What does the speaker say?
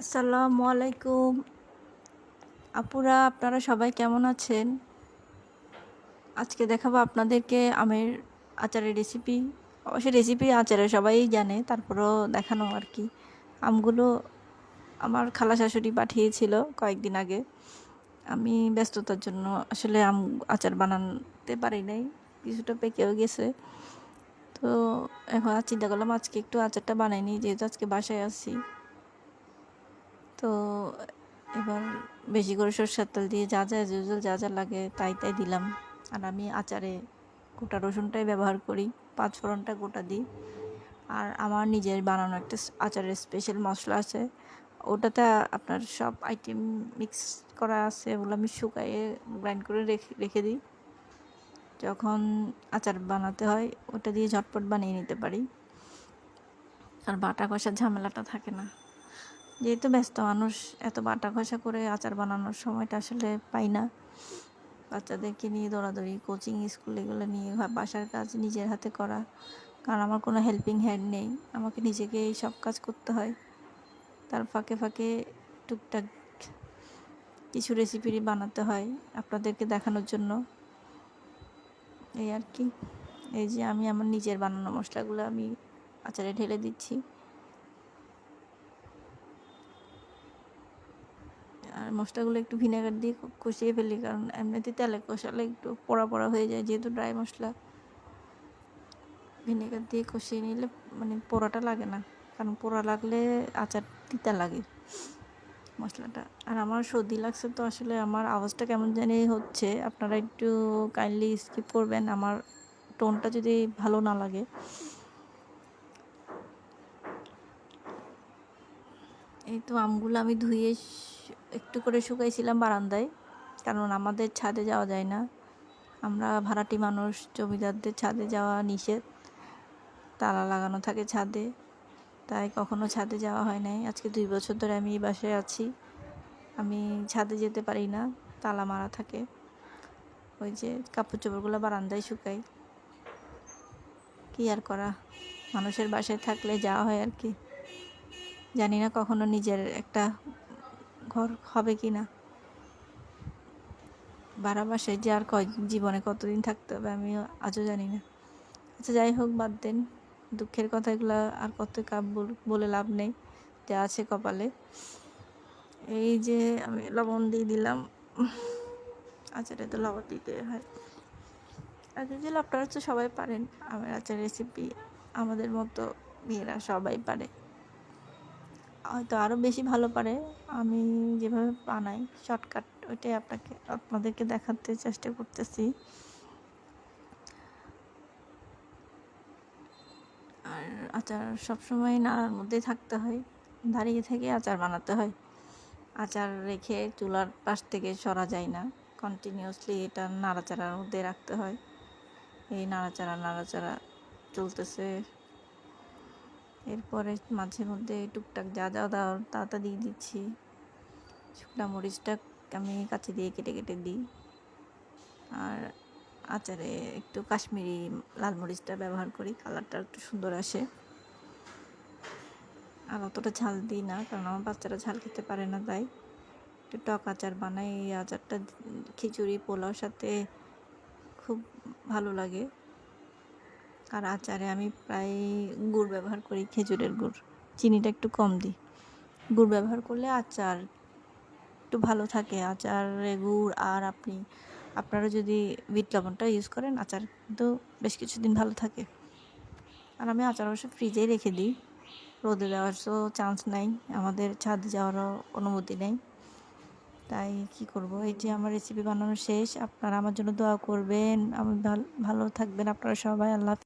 আসসালামু আলাইকুম। আপুরা, আপনারা সবাই কেমন আছেন? আজকে দেখাবো আপনাদেরকে আমের আচারের রেসিপি অবশ্যই রেসিপি আচারের সবাই জানে, তারপরেও দেখানো আর কি। আমগুলো আমার খালা শাশুড়ি পাঠিয়েছিল কয়েকদিন আগে। আমি ব্যস্ততার জন্য আসলে আম আচার বানাতে পারি নাই, কিছুটা পেকেও গেছে। তো এখন আর চিন্তা করলাম আজকে একটু আচারটা বানাইনি যেহেতু আজকে বাসায় আছি। তো এবার বেশি করে সরষের তেল দিয়ে যা যা ইউজুয়াল যা যা লাগে তাই তাই দিলাম। আর আমি আচারে গোটা রসুনটাই ব্যবহার করি, পাঁচ ফোড়নটা গোটা দিই। আর আমার নিজের বানানো একটা আচারের স্পেশাল মশলা আছে। ওটাতে আপনার সব আইটেম মিক্স করা আছে ওগুলো আমি শুকাইয়ে গ্রাইন্ড করে রেখে রেখে দিই। যখন আচার বানাতে হয় ওটা দিয়ে ঝটপট বানিয়ে নিতে পারি। আর বাটা কষার ঝামেলাটা থাকে না। যেহেতু ব্যস্ত মানুষ, এত বাটা ঘষা করে আচার বানানোর সময়টা আসলে পাই না। বাচ্চাদেরকে নিয়ে দৌড়াদৌড়ি কোচিং স্কুল এগুলো নিয়ে বাসার কাজ নিজের হাতে করা, কারণ আমার কোনো হেল্পিং হ্যান্ড নেই। আমাকে নিজেকে এই সব কাজ করতে হয়। তার ফাঁকে ফাঁকে টুকটাক কিছু রেসিপি বানাতে হয় আপনাদেরকে দেখানোর জন্য। এই আর কি। এই যে আমি আমার নিজের বানানো মশলাগুলো আমি আচারে ঢেলে দিচ্ছি। আর মশলাগুলো একটু ভিনেগার দিয়ে কষিয়ে ফেলি, কারণ এমনিতে তেলে কষালে একটু পোড়া পোড়া হয়ে যায়, যেহেতু ড্রাই মশলা। ভিনেগার দিয়ে কষিয়ে নিলে মানে পোড়াটা লাগে না, কারণ পোড়া লাগলে আচার তিতা লাগে মশলাটা। আর আমার সর্দি লাগছে তো আসলে আমার আওয়াজটা কেমন জানি হচ্ছে, আপনারা একটু কাইন্ডলি স্কিপ করবেন, আমার টোনটা যদি ভালো না লাগে। এই তো আমগুলো আমি ধুয়ে একটু করে শুকাইছিলাম বারান্দায়, কারণ আমাদের ছাদে যাওয়া যায় না। আমরা ভাড়াটি মানুষ, জমিদারদের ছাদে যাওয়া নিষেধ। তালা লাগানো থাকে ছাদে, তাই কখনো ছাদে যাওয়া হয় নাই। আজকে দুই বছর ধরে আমি এই বাসায় আছি। আমি ছাদে যেতে পারি না, তালা মারা থাকে। ওই যে কাপড় চোপড়গুলো বারান্দায় শুকাই। কি আর করা? মানুষের বাসায় থাকলে যাওয়া হয় আর কি। জানি না কখনো নিজের একটা ঘর হবে কি না। ভাড়া বাসায় যে আর কয় জীবনে কতদিন থাকতে হবে আমি আজও জানি না। আচ্ছা যাই হোক, বাদ দেন। দুঃখের কথাগুলো আর কত কাপ বলে লাভ নেই, যা আছে কপালে। এই যে আমি লবণ দিয়ে দিলাম। আচারে তো লবণ দিতে হয়। আচার যে আপনারা হচ্ছে সবাই পারেন, আমার আচার রেসিপি আমাদের মতো মেয়েরা সবাই পারে। হয়তো আরও বেশি ভালো পারে। আমি যেভাবে বানাই শর্টকাট ওইটাই আপনাকে, আপনাদেরকে দেখাতে চেষ্টা করতেছি। আর আচার সবসময় নাড়ার মধ্যেই থাকতে হয়, দাঁড়িয়ে থেকে আচার বানাতে হয়। আচার রেখে চুলার পাশ থেকে সরা যায় না কন্টিনিউয়াসলি এটা নাড়াচাড়ার মধ্যে রাখতে হয়। এই নাড়াচাড়া নাড়াচাড়া চলতেছে। এরপরে মাঝে মধ্যে টুকটাক যা যা দাও, তা তা দিয়ে দিচ্ছি। শুকনা মরিচটা আমি কাছে দিয়ে কেটে কেটে দিই। আর আচারে একটু কাশ্মীরি লাল মরিচটা ব্যবহার করি, কালারটা একটু সুন্দর আসে। আর অতটা ঝাল দিই না, কারণ আমার বাচ্চারা ঝাল খেতে পারে না তাই। একটু টক আচার বানাই, এই আচারটা খিচুড়ি, পোলাওর সাথে খুব ভালো লাগে। আর আচারে আমি প্রায় গুড় ব্যবহার করি, খেজুরের গুড়। চিনিটা একটু কম দিই। গুড় ব্যবহার করলে আচার একটু ভালো থাকে। আচারে গুড় আর আপনি, আপনারা যদি বিট লবণটা ইউজ করেন, আচার কিন্তু বেশ কিছুদিন ভালো থাকে। আর আমি আচার অবশ্য ফ্রিজেই রেখে দিই। রোদে দেওয়ার তো চান্স নাই। আমাদের ছাদে যাওয়ারও অনুমতি নেই। তাই কি করব? এই যে আমার রেসিপি বানানো শেষ। আপনারা আমার জন্য দোয়া করবেন। আমি ভালো থাকবেন আপনারা সবাই। আল্লাহ